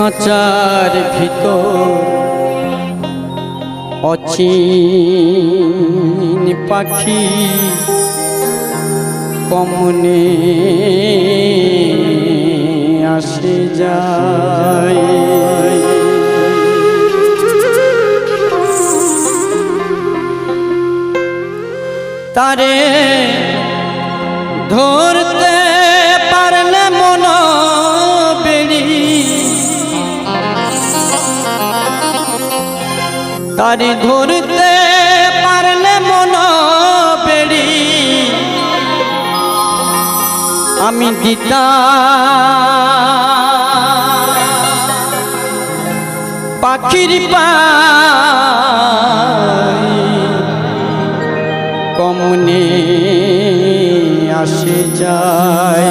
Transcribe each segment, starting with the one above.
খাঁচার ভিতর অচিন পাখি কমনে আসে যায়। তারে ধরতে তারে ধরতে পারলে মন বেড়ি। আমি দিতা পাখির কমনে আসে যায়।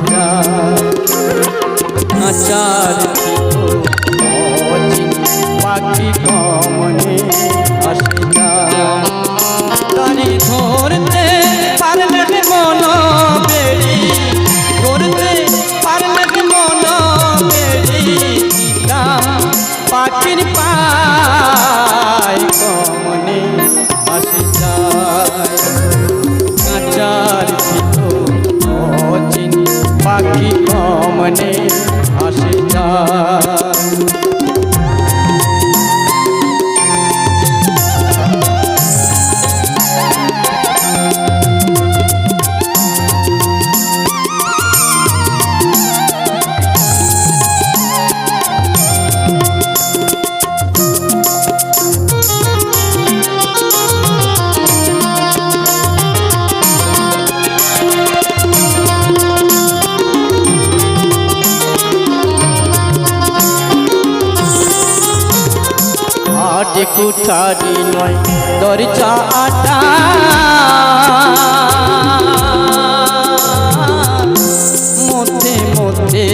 আসে যায় খাঁচার ভিতর কমনে আজ কুঠারি নয় দরজা আটা। মধ্যে মধ্যে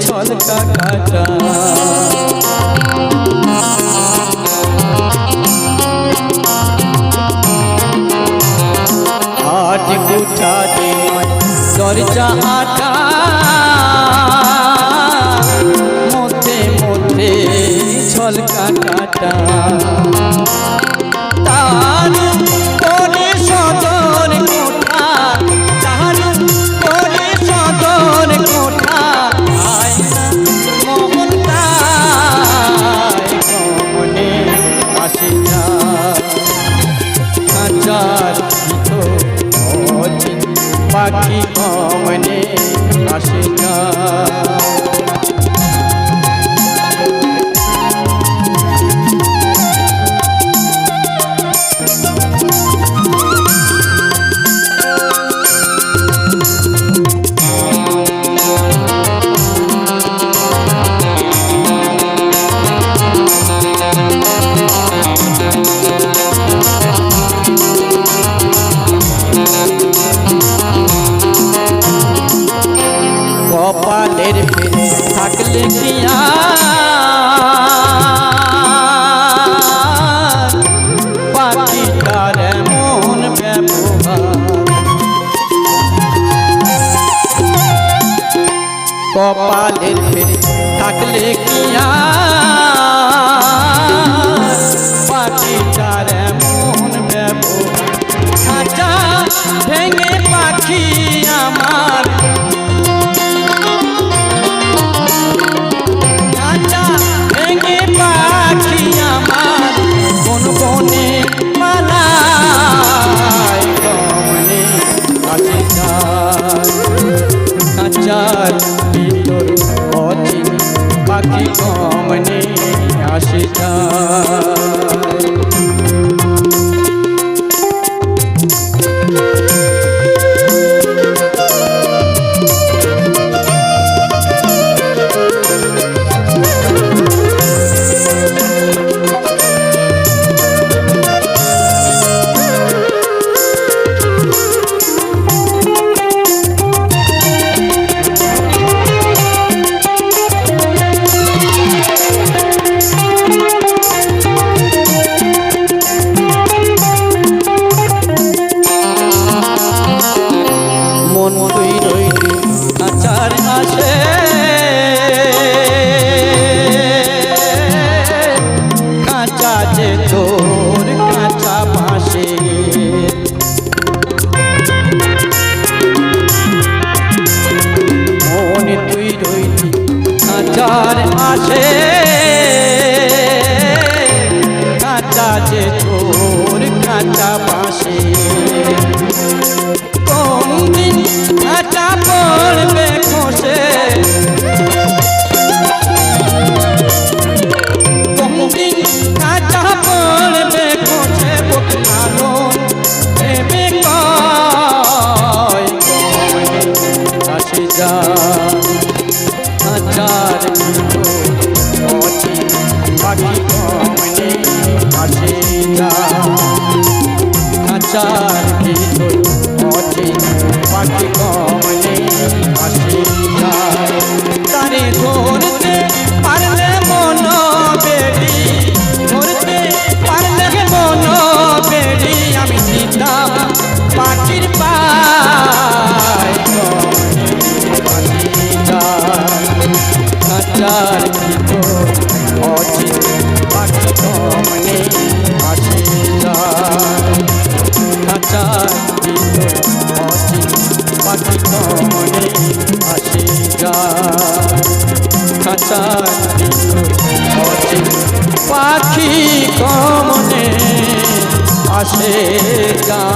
ছলকা কাটা। আজ কুঠারি নয় দরজা আটা। ভিতর অচিন পাখি কমনে আসে যায় Hey. পাশে। কোন দিন পড়বে খসে। কোন দিন খাঁচা পড়বে খসে বোকালো প্রেমে কাছে যা। খাঁচার পাখি কমনে কাছে যা। ভিতর অচি পাখি ধরতে খাতার পাখি কমনে আসে যায়।